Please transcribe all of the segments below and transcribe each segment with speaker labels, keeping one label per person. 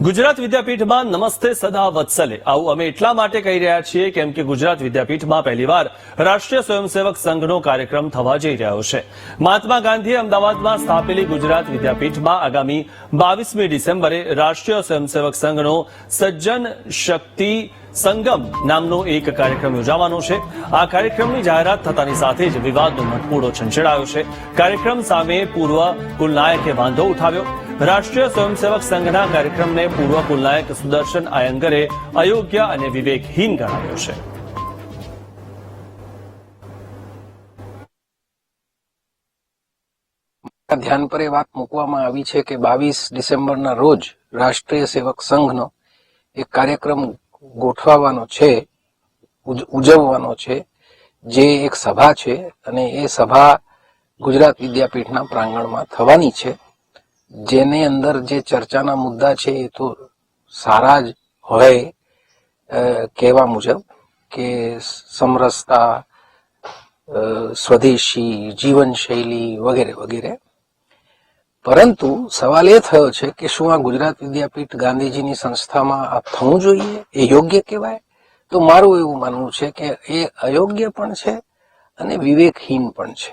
Speaker 1: ગુજરાત વિદ્યાપીઠમાં નમસ્તે સદા વત્સલે. આવું અમે એટલા માટે કહી રહ્યા છીએ કેમ કે ગુજરાત વિદ્યાપીઠમાં પહેલીવાર રાષ્ટ્રીય સ્વયંસેવક સંઘનો કાર્યક્રમ થવા જઈ રહ્યો છે. મહાત્મા ગાંધીએ અમદાવાદમાં સ્થાપેલી ગુજરાત વિદ્યાપીઠમાં આગામી બાવીસમી ડિસેમ્બરે રાષ્ટ્રીય સ્વયંસેવક સંઘનો સજ્જન શક્તિ સંગમ નામનો એક કાર્યક્રમ યોજાવાનો છે. આ કાર્યક્રમની જાહેરાત થતાની સાથે જ વિવાદનો મટકૂડો છંછેડાયો છે. કાર્યક્રમ સામે પૂર્વ કુલનાયકે વાંધો ઉઠાવ્યો. રાષ્ટ્રીય સ્વયંસેવક સંઘના કાર્યક્રમને પૂર્વ કુલનાયક સુદર્શન આયંગરે અયોગ્ય અને વિવેકહીન ગણાવ્યો છે.
Speaker 2: ધ્યાન પર એ વાત મૂકવામાં આવી છે કે બાવીસ ડિસેમ્બરના રોજ રાષ્ટ્રીય સેવક સંઘનો એક કાર્યક્રમ ગોઠવવાનો છે ઉજવવાનો છે, જે એક સભા છે અને એ સભા ગુજરાત વિદ્યાપીઠના પ્રાંગણમાં થવાની છે. જેની અંદર જે ચર્ચાના મુદ્દા છે એ તો સારા જ હોય કહેવા મુજબ કે સમરસતા સ્વદેશી જીવનશૈલી વગેરે વગેરે. પરંતુ સવાલ એ થયો છે કે શું આ ગુજરાત વિદ્યાપીઠ ગાંધીજીની સંસ્થામાં આ થવું જોઈએ? એ યોગ્ય કહેવાય? તો મારું એવું માનવું છે કે એ અયોગ્ય પણ છે અને વિવેકહીન પણ છે.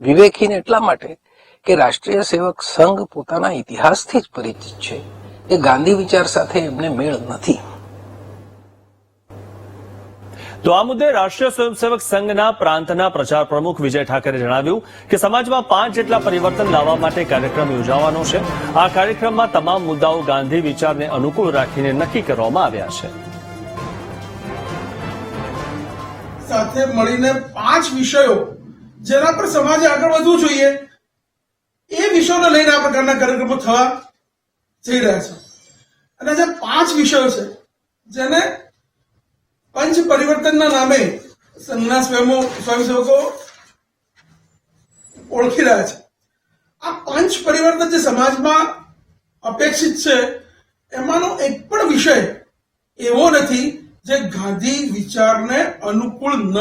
Speaker 2: વિવેકહીન એટલા માટે કે રાષ્ટ્રીય સેવક સંઘ પોતાના ઇતિહાસથી જ પરિચિત છે. એ ગાંધી વિચાર સાથે એમને મેળ નથી.
Speaker 1: તો આ મુદ્દે રાષ્ટ્રીય સ્વયંસેવક સંઘના પ્રાંતના પ્રચાર પ્રમુખ વિજય ઠાકરે જણાવ્યું કે સમાજમાં પાંચ જેટલા પરિવર્તન લાવવા માટે કાર્યક્રમ યોજાવાનો છે. આ કાર્યક્રમમાં તમામ મુદ્દાઓ ગાંધી વિચારને અનુકૂળ રાખીને નક્કી કરવામાં આવ્યા છે.
Speaker 3: સાથે મળીને પાંચ વિષયો જેના પર સમાજે આગળ વધવું જોઈએ. એ વિષયોને લઈને આ પ્રકારના કાર્યક્રમો થવા જઈ રહ્યા છે અને જે પાંચ વિષયો છે, જેને પંચ પરિવર્તનના નામે સંઘના સ્વયં સ્વયંસેવકો ઓળખી રહ્યા છે. આ પંચ પરિવર્તન જે સમાજમાં અપેક્ષિત છે, એમાંનો એક પણ વિષય એવો નથી જે ગાંધી વિચારને અનુકૂળ ન